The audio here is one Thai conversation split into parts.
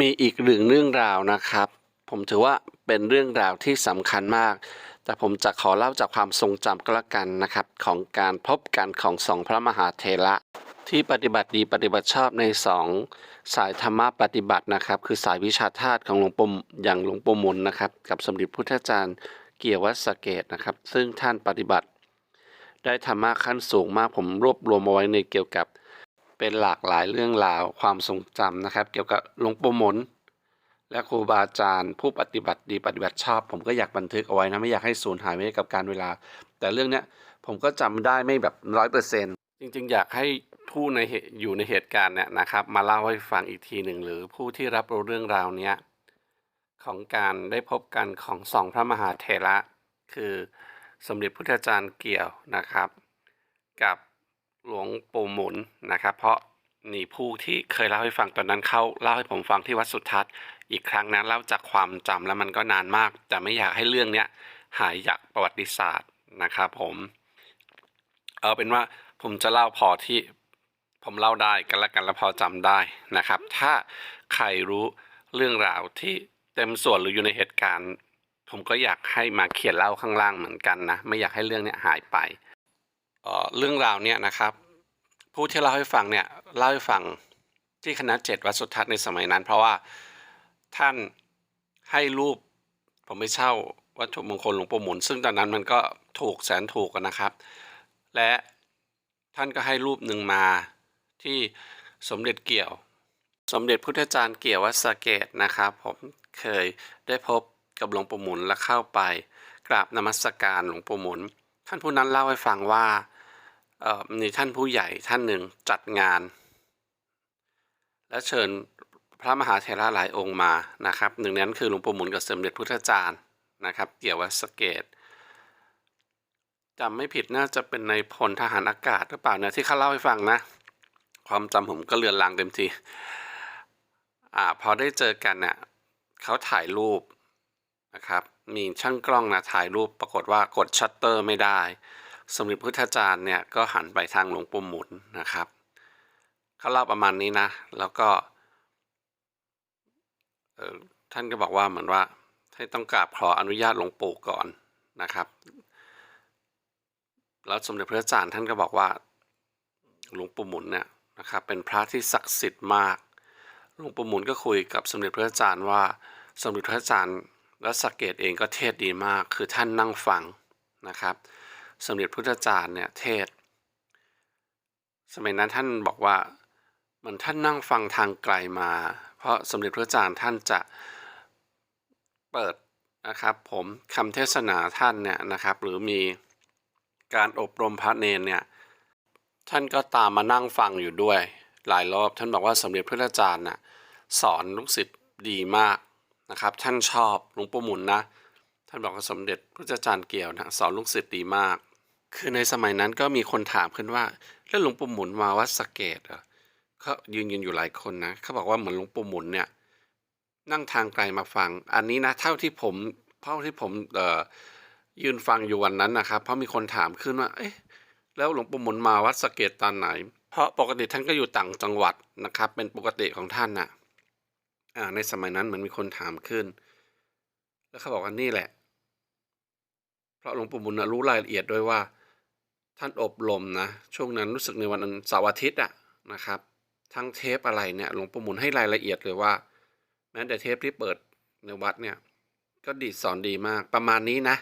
มีอีกหนึ่งเรื่องราวนะครับ ผมถือว่าเป็นเรื่องราวที่สำคัญมาก แต่ผมจะขอเล่าจากความทรงจำก็แล้วกันนะครับ ของการพบกันของสองพระมหาเถระที่ปฏิบัติดีปฏิบัติชอบในสองสายธรรมะปฏิบัตินะครับ คือสายวิชาธาตุของหลวงปู่อย่างหลวงปู่มุนนะครับ กับสมเด็จพุทธจารย์เกียรติวัสเกตนะครับ ซึ่งท่านปฏิบัติ ได้ธรรมะขั้นสูงมากผมรวบรวมเอาไว้ในเกี่ยวกับ เป็นหลากหลายเรื่องราวความทรงจำนะครับ เกี่ยวกับหลวงปู่หมนและครูบาอาจารย์ ผู้ปฏิบัติดีปฏิบัติชอบ ผมก็อยากบันทึกเอาไว้นะไม่อยากให้สูญหายไปกับการเวลา แต่เรื่องเนี้ยผมก็จำได้ไม่แบบร้อยเปอร์เซ็นจริง ๆ อยากให้ผู้ในเหตุอยู่ในเหตุการณ์เนี่ยนะครับมาเล่าให้ฟังอีกทีหนึ่งหรือผู้ที่รับรู้เรื่องราวเนี้ยของการได้พบกันของสองพระมหาเถระคือสมเด็จพุทธจารย์เกี่ยวนะครับ กับ หลวงปู่หมุนนะครับ เพราะนี่ผู้ที่เคยเล่าให้ฟังตอนนั้นเขาเล่าให้ผมฟังที่วัดสุทัศน์อีกครั้งนะเล่าจากความจำแล้วมันก็นานมาก แต่ไม่อยากให้เรื่องเนี้ยหายจากประวัติศาสตร์นะครับผมเอาเป็นว่าผมจะเล่าพอที่ผมเล่าได้กันละกันแล้วพอจำได้นะครับ ถ้าใครรู้เรื่องราวที่เต็มส่วนหรืออยู่ในเหตุการณ์ ผมก็อยากให้มาเขียนเล่าข้างล่างเหมือนกันนะ ไม่อยากให้เรื่องเนี้ยหายไป เรื่องราวเนี่ยนะครับ ผู้ที่เล่าให้ฟังเนี่ยเล่าให้ฟังที่คณะเจ็ดวัดสุทัศน์ในสมัยนั้น เพราะว่าท่านให้รูปผมไม่เช่าวัตถุมงคลหลวงปู่หมุน ซึ่งตอนนั้นมันก็ถูกแสนถูกนะครับ และท่านก็ให้รูปหนึ่งมาที่สมเด็จเกี่ยว สมเด็จพุทธจารย์เกี่ยววัดสะเกตนะครับ ผมเคยได้พบกับหลวงปู่หมุนและเข้าไป กราบนมัสการหลวงปู่หมุน ท่านผู้นั้นเล่าให้ฟังว่า มีท่านผู้ใหญ่ท่านหนึ่งจัดงาน และเชิญพระมหาเถระหลายองค์มานะครับ หนึ่งนั้นคือหลวงปู่หมุนกับสมเด็จพุทธจารย์นะครับ เกี่ยววัสเกตจำไม่ผิดน่าจะเป็นในพลทหารอากาศหรือเปล่าเนี่ยที่เขาเล่าให้ฟังนะ ความจำผมก็เลือนลางเต็มทีอ่าพอได้เจอกันเนี่ยเขาถ่ายรูปนะครับ มีช่างกล้องนะถ่ายรูปปรากฏว่ากดชัตเตอร์ไม่ได้ สมเด็จพุทธจารย์เนี่ยก็หันไปทางหลวงปู่หมุนนะครับเขาเล่าประมาณนี้นะ แล้วก็ท่านก็บอกว่าเหมือนว่าให้ต้องกราบขออนุญาตหลวงปู่ก่อนนะครับ แล้วสมเด็จพระอาจารย์ท่านก็บอกว่าหลวงปู่หมุนเนี่ยนะครับเป็นพระที่ศักดิ์สิทธิ์มาก หลวงปู่หมุนก็คุยกับสมเด็จพระอาจารย์ว่า สมเด็จพระอาจารย์และสักเกตเองก็เทศดีมาก คือท่านนั่งฟังนะครับ สมเด็จพุทธจารย์เนี่ยเทศ สมัยนั้นท่านบอกว่ามือนท่านนั่งฟังทางไกลมา เพราะสมเด็จพระอาจารย์ท่านจะเปิดนะครับผมคำเทศนาท่านเนี่ยนะครับ หรือมีการอบรมพระเนนเนี่ยท่านก็ตามมานั่งฟังอยู่ด้วย หลายรอบท่านบอกว่าสมเด็จพระอาจารย์น่ะสอนลูกศิษย์ดีมากนะครับ ท่านชอบหลวงปู่หมุนนะท่านบอกว่าสมเด็จพระอาจารย์เกี่ยวนะสอนลูกศิษย์ดีมาก คือในสมัยนั้นก็มีคนถามขึ้นว่า แล้วหลวงปู่หมุนมาวัดสะเกตเหรอเขายืนยืนอยู่หลายคนนะเขาบอกว่าเหมือนหลวงปู่หมุนเนี่ย นั่งทางไกลมาฟัง อันนี้นะเท่าที่ผมเท่าที่ผมเอ่อยืนฟังอยู่วันนั้นนะครับ เพราะมีคนถามขึ้นว่า เอ๊ะแล้วหลวงปู่หมุนมาวัดสะเกตตอนไหน เพราะปกติท่านก็อยู่ต่างจังหวัดนะครับ เป็นปกติของท่านน่ะอ่าในสมัยนั้นเหมือนมีคนถามขึ้น แล้วเขาบอกว่านี่แหละ เพราะหลวงปู่บุญนะรู้รายละเอียดด้วยว่า ท่านอบรมนะ ช่วงนั้นรู้สึกในวันเสาร์อาทิตย์อะนะครับ ทั้งเทปอะไรเนี่ยหลวงปู่หมุนให้รายละเอียดเลยว่า แม้แต่เทปที่เปิดในวัดเนี่ย ก็ดีสอนดีมากประมาณนี้นะ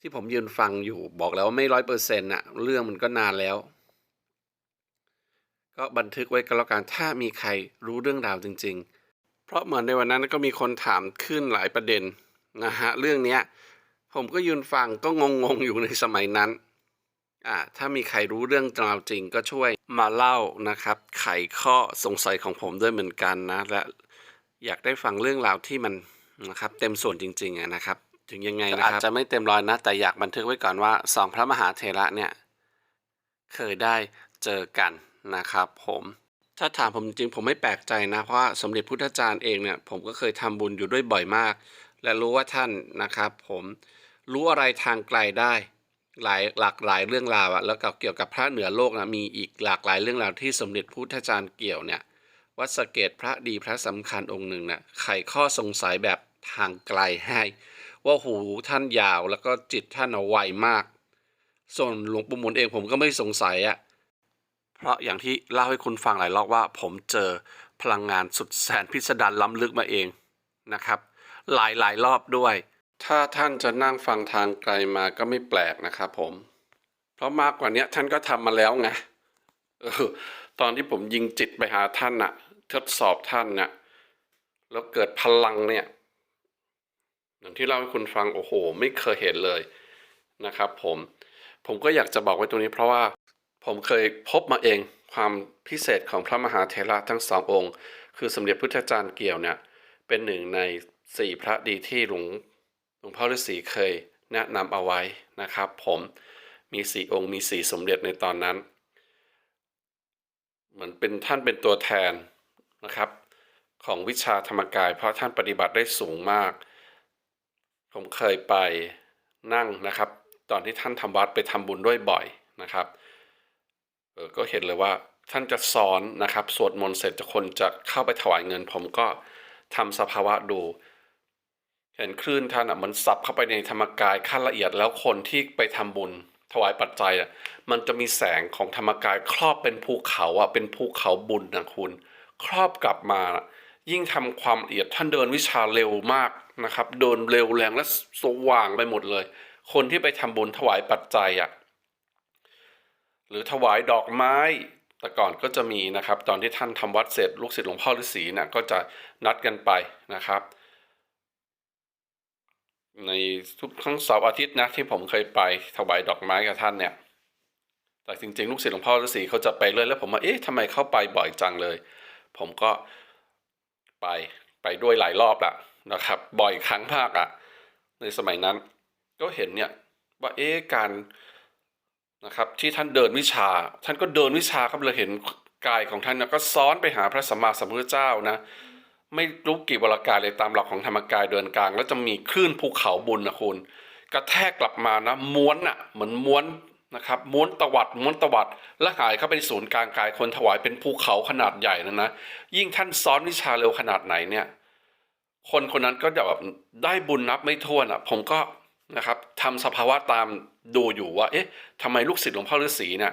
ที่ผมยืนฟังอยู่บอกแล้วว่าไม่ร้อยเปอร์เซ็นต์อะเรื่องมันก็นานแล้ว ก็บันทึกไว้ก็แล้วกันถ้ามีใครรู้เรื่องราวจริง ๆ เพราะเหมือนในวันนั้นก็มีคนถามขึ้นหลายประเด็นนะฮะเรื่องเนี้ยผมก็ยืนฟังก็งงๆอยู่ในสมัยนั้น อ่าถ้ามีใครรู้เรื่องราวจริงก็ช่วยมาเล่านะครับ ไขข้อสงสัยของผมด้วยเหมือนกันนะ และอยากได้ฟังเรื่องราวที่มันนะครับ เต็มส่วนจริงๆนะครับ ถึงยังไงนะครับอาจจะไม่เต็มร้อยนะ แต่อยากบันทึกไว้ก่อนว่าสองพระมหาเถระเนี่ย เคยได้เจอกันนะครับ ผมถ้าถามผมจริงผมไม่แปลกใจนะ เพราะว่าสมเด็จพุทธจารย์เองเนี่ยผมก็เคยทำบุญอยู่ด้วยบ่อยมาก และรู้ว่าท่านนะครับ ผมรู้อะไรทางไกลได้ หลายหลากหลายเรื่องราวอะแล้วกับเกี่ยวกับพระเหนือโลกนะมีอีกหลากหลายเรื่องราวที่สมเด็จพุทธจารย์เกี่ยวเนี่ยวัดสเกตพระดีพระสำคัญองค์หนึ่งนะ่ะไขข้อสงสัยแบบทางไกลให้ ว่าหูท่านยาวแล้วก็จิตท่านเอาไวมาก ส่วนหลวงปู่หมุนเองผมก็ไม่สงสัยอะเพราะอย่างที่เล่าให้คุณฟังหลายรอบว่า ผมเจอพลังงานสุดแสนพิสดารล้ำลึกมาเองนะครับ หลายหลายรอบด้วย ถ้าท่านจะนั่งฟังทางไกลมาก็ไม่แปลกนะครับผม เพราะมากกว่านี้ท่านก็ทำมาแล้วไงออตอนที่ผมยิงจิตไปหาท่านน่ะ ทดสอบท่านน่ะ แล้วเกิดพลังเนี่ย อย่างที่เล่าให้คุณฟังโอ้โห ไม่เคยเห็นเลยนะครับ ผม ผมก็อยากจะบอกไว้ตรงนี้เพราะว่าผมเคยพบมาเองความพิเศษของพระมหาเถระทั้งสององค์ คือสมเด็จพุทธจารย์เกี่ยวเนี่ย เป็นหนึ่งในสี่พระดีที่หลวง ลวงพ่อฤาษีเคยแนะนำเอาไว้นะครับ ผมมีสี่องค์มีสี่สมเด็จในตอนนั้น เหมือนเป็นท่านเป็นตัวแทนนะครับ ของวิชาธรรมกาย เพราะท่านปฏิบัติได้สูงมาก ผมเคยไปนั่งนะครับ ตอนที่ท่านทำวัดไปทำบุญด้วยบ่อยนะครับออก็เห็นเลยว่าท่านจะสอนนะครับ สวดมนต์เสร็จคนจะเข้าไปถวายเงิน ผมก็ทำสภาวะดู เห็นคลื่นท่านอะมันสับเข้าไปในธรรมกายขั้นละเอียดแล้วคนที่ไปทำบุญถวายปัจจัยอะมันจะมีแสงของธรรมกายครอบเป็นภูเขาอะเป็นภูเขาบุญนะคุณ ครอบกลับมา ยิ่งทำความละเอียดท่านเดินวิชาเร็วมากนะครับเดินเร็วแรงและสว่างไปหมดเลย คนที่ไปทำบุญถวายปัจจัยอะหรือถวายดอกไม้ แต่ก่อนก็จะมีนะครับ ตอนที่ท่านทำวัดเสร็จลูกศิษย์หลวงพ่อฤาษีน่ะก็จะนัดกันไปนะครับ ในทุกครั้งเสาร์อาทิตย์นะที่ผมเคยไปถวายดอกไม้กับท่านเนี่ยแต่จริงๆ ลูกศิษย์หลวงพ่อฤาษีเขาจะไปเลยแล้วผมว่าเอ๊ะทำไมเข้าไปบ่อยจังเลย ผมก็ไปไปด้วยหลายรอบละนะครับ บ่อยครั้งมากอะในสมัยนั้นก็เห็นเนี่ยว่าเอ๊ะการนะครับที่ท่านเดินวิชา ท่านก็เดินวิชาครับเลยเห็นกายของท่านนะก็ซ้อนไปหาพระสัมมาสัมพุทธเจ้านะ ไม่รู้กี่วรากายเลยตามหลักของธรรมกายเดินกลาง แล้วจะมีคลื่นภูเขาบุญนะคุณ กระแทกกลับมานะม้วนอะ่ะเหมือนม้วนนะครับม้วนตวัดม้วนตวัดแล้วหายเข้าไปในศูนย์กลางกายคนถวายเป็นภูเขาขนาดใหญ่นะนะ ยิ่งท่านซ้อนวิชาเร็วขนาดไหนเนี่ย คนคนนั้นก็จะแบบได้บุญนับไม่ถ้วนอะ ผมก็นะครับทำสภาวะตามดูอยู่ว่า เอ๊ะทำไมลูกศิษย์หลวงพ่อฤาษีเนี่ย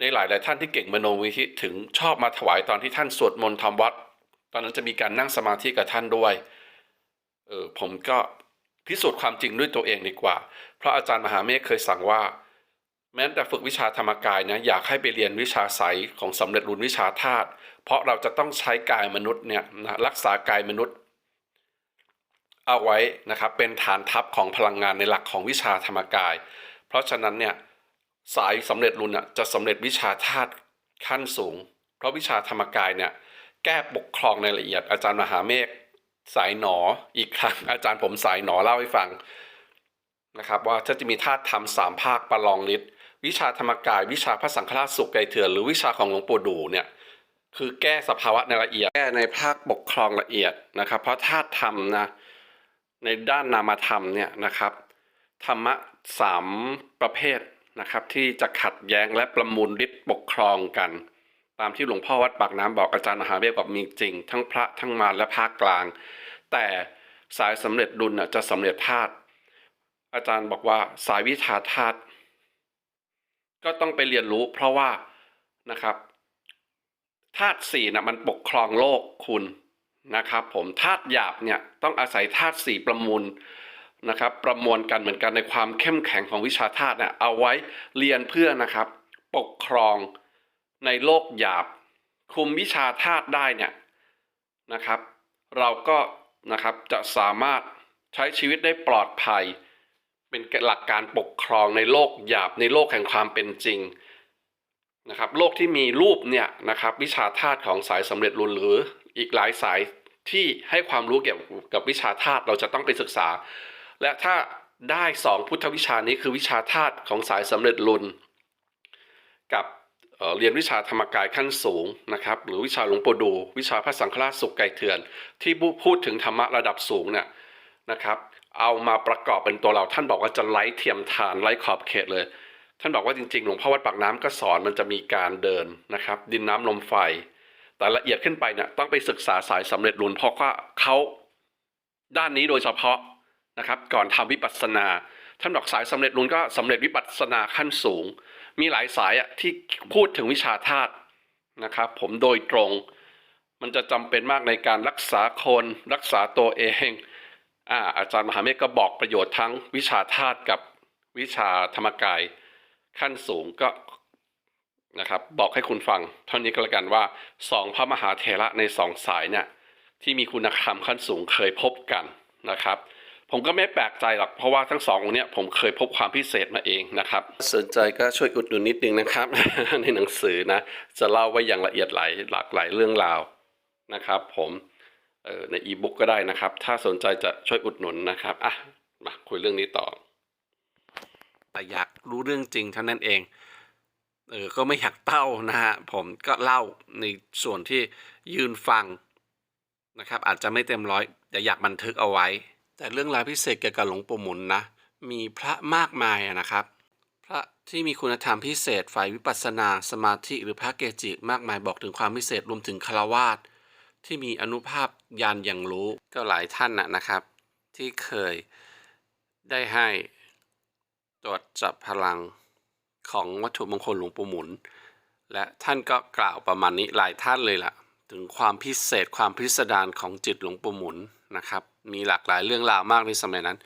ในหลายหลายท่านที่เก่งมโนวิธิถึงชอบมาถวายตอนที่ท่านสวดมนต์ทำวัด อนนั้นจะมีการนั่งสมาธิกับท่านด้วย เออผมก็พิสูจน์ความจริงด้วยตัวเองดีกว่า เพราะอาจารย์มหาเมฆเคยสั่งว่า แม้แต่ฝึกวิชาธรรมกายนะอยากให้ไปเรียนวิชาไสยของสำเร็จรุนวิชาธาตุเพราะเราจะต้องใช้กายมนุษย์เนี่ยนะรักษากายมนุษย์ เอาไว้นะครับเป็นฐานทัพของพลังงานในหลักของวิชาธรรมกาย เพราะฉะนั้นเนี่ยสายสำเร็จรุนอะจะสำเร็จวิชาธาตุขั้นสูง เพราะวิชาธรรมกายเนี่ย แก้ปกครองในละเอียด อาจารย์มหาเมฆสายหนออีกครั้งอาจารย์ผมสายหนอเล่าให้ฟังนะครับว่าถ้าจะมีธาตุธรรมสามภาคประลองฤทธิ์วิชาธรรมกาย วิชาพระสังฆราชสุขไกรเถื่อนหรือวิชาของหลวงปู่ดูเนี่ยคือแก้สภาวะในละเอียด แก้ในภาคปกครองละเอียดนะครับ เพราะธาตุธรรมนะในด้านนามธรรมเนี่ยนะครับธรรมะสามประเภทนะครับที่จะขัดแย้งและประมูลฤทธิ์ปกครองกัน ตามที่หลวงพ่อวัดปากน้ำบอกอาจารย์มหาเวทบอกมีจริง ทั้งพระทั้งมารและภาคกลาง แต่สายสำเร็จดุลน่ะจะสำเร็จธาตุอาจารย์บอกว่าสายวิชาธาตุก็ต้องไปเรียนรู้ เพราะว่านะครับธาตุสี่นะมันปกครองโลกคุณนะครับ ผมธาตุหยาบเนี่ยต้องอาศัยธาตุสี่ประมูลนะครับ ประมวลกันเหมือนกันในความเข้มแข็งของวิชาธาตุเนี่ยเอาไว้เรียนเพื่อนะครับ ปกครอง ในโลกหยาบ คุมวิชาธาตุได้เนี่ยนะครับ เราก็นะครับจะสามารถใช้ชีวิตได้ปลอดภัย เป็นหลักการปกครองในโลกหยาบในโลกแห่งความเป็นจริงนะครับโลกที่มีรูปเนี่ยนะครับวิชาธาตุของสายสำเร็จรุนหรืออีกหลายสายที่ให้ความรู้เกี่ยวกับวิชาธาตุเราจะต้องไปศึกษา และถ้าได้สองพุทธวิชานี้คือวิชาธาตุของสายสำเร็จรุนกับ เรียนวิชาธรรมกายขั้นสูงนะครับหรือวิชาหลวงปู่ดู วิชาพระสังฆราชสุขไก่เถื่อน ที่พูดถึงธรรมะระดับสูงเนี่ยนะครับเอามาประกอบเป็นตัวเราท่านบอกว่าจะไล่เทียมทานไล่ขอบเขตเลย ท่านบอกว่าจริงๆหลวงพ่อวัดปากน้ำก็สอนมันจะมีการเดินนะครับดินน้ำลมไฟ แต่ละเอียดขึ้นไปเนี่ยต้องไปศึกษาสายสำเร็จรุนเพราะว่าเขาด้านนี้โดยเฉพาะนะครับก่อนทำวิปัสสนา ท่านบอกสายสำเร็จรุนก็สำเร็จวิปัสสนาขั้นสูง มีหลายสายอะที่พูดถึงวิชาธาตุนะครับผมโดยตรง มันจะจำเป็นมากในการรักษาคนรักษาตัวเองอ่าอาจารย์มหาเมฆก็บอกประโยชน์ทั้งวิชาธาตุกับวิชาธรรมกายขั้นสูงก็นะครับบอกให้คุณฟัง เท่านี้ก็แล้วกันว่าสองพระมหาเถระในสองสายเนี่ยที่มีคุณธรรมขั้นสูงเคยพบกันนะครับ ผมก็ไม่แปลกใจหรอกเพราะว่าทั้งสององค์เนี่ยผมเคยพบความพิเศษมาเองนะครับ สนใจก็ช่วยอุดหนุนนิดนึงนะครับ ในหนังสือนะ จะเล่าไว้อย่างละเอียดหลายหลากหลายเรื่องราวนะครับ ผมในอีบุ๊กก็ได้นะครับ ถ้าสนใจจะช่วยอุดหนุนนะครับอะมาคุยเรื่องนี้ต่อแต่อยากรู้เรื่องจริงเท่านั้นเองเออก็ไม่อยากเต้านะฮะผมก็เล่าในส่วนที่ยืนฟังนะครับ อาจจะไม่เต็มร้อยแต่อยากบันทึกเอาไว้ แต่เรื่องราวพิเศษเกี่ยวกับหลวงปู่หมุนนะ มีพระมากมายอะนะครับ พระที่มีคุณธรรมพิเศษฝ่ายวิปัสสนาสมาธิหรือพระเกจิมากมายบอกถึงความพิเศษรวมถึงคารวาสที่มีอนุภาพยานอย่างรู้ก็หลายท่านนะนะครับ ที่เคยได้ให้ตรวจจับพลังของวัตถุมงคลหลวงปู่หมุน และท่านก็กล่าวประมาณนี้หลายท่านเลยล่ะ ถึงความพิเศษความพิสดารของจิตหลวงปู่หมุนนะครับ มีหลากหลายเรื่องราวมากในสมัยนั้น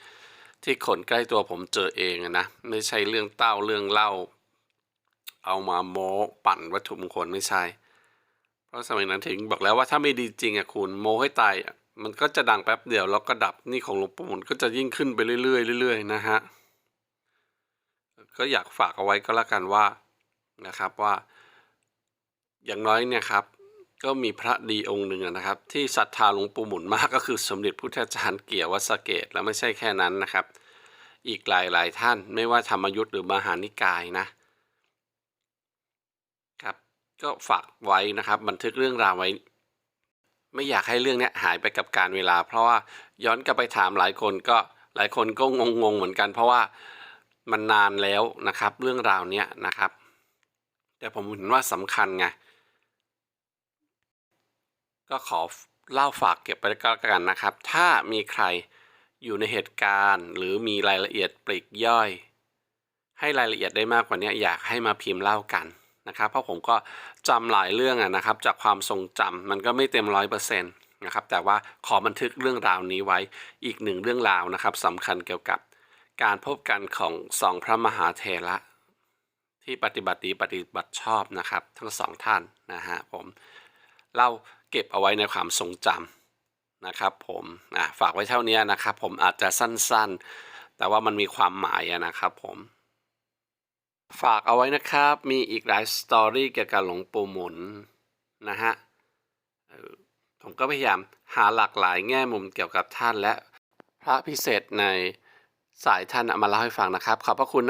ที่คนใกล้ตัวผมเจอเองนะไม่ใช่เรื่องเต้าเรื่องเล่า เอามาโม้ปั่นวัตถุมงคลไม่ใช่ เพราะสมัยนั้นถึงบอกแล้วว่าถ้าไม่ดีจริงอะคุณโม้ให้ตายมันก็จะดังแป๊บเดียวแล้วก็ดับนี่ของหลวงปู่หมุนก็จะยิ่งขึ้นไปเรื่อยๆเรื่อยๆนะฮะก็อยากฝากเอาไว้ก็แล้วกันว่านะครับว่า อย่างน้อยเนี่ยครับ ก็มีพระดีองค์หนึ่งนะครับ ที่ศรัทธาหลวงปู่หมุนมากก็คือสมเด็จพุทธจารย์เกี่ยววัสเกตแล้วไม่ใช่แค่นั้นนะครับ อีกหลายหลายท่านไม่ว่าธรรมยุทธ์หรือมหานิกายนะครับ ก็ฝากไว้นะครับ บันทึกเรื่องราวไว้ ไม่อยากให้เรื่องนี้หายไปกับการเวลา เพราะว่าย้อนกลับไปถามหลายคนก็หลายคนก็งงๆเหมือนกัน เพราะว่ามันนานแล้วนะครับ เรื่องราวเนี้ยนะครับ แต่ผมเห็นว่าสำคัญไง ก็ขอเล่าฝากเก็บไปก็แล้วกันนะครับ ถ้ามีใครอยู่ในเหตุการณ์ หรือมีรายละเอียดปลีกย่อย ให้รายละเอียดได้มากกว่านี้อยากให้มาพิมพ์เล่ากันนะครับ เพราะผมก็จำหลายเรื่องอะนะครับ จากความทรงจำมันก็ไม่เต็มร้อยเปอร์เซ็นต์นะครับ แต่ว่าขอบันทึกเรื่องราวนี้ไว้อีกหนึ่งเรื่องราวนะครับสำคัญเกี่ยวกับการพบกันของสองพระมหาเถระที่ปฏิบัติดีปฏิบัติชอบนะครับ ทั้งสองท่านนะฮะผมเล่า เก็บเอาไว้ในความทรงจำนะครับผมฝากไว้เท่านี้นะครับผมอาจจะสั้นๆ แต่ว่ามันมีความหมายนะครับผมฝากเอาไว้นะครับ มีอีกหลายสตอรี่เกี่ยวกับหลวงปู่หมุนนะฮะผมก็พยายามหาหลากหลายแง่มุมเกี่ยวกับท่านและพระพิเศษในสายท่านมาเล่าให้ฟังนะครับ ขอบพระคุณ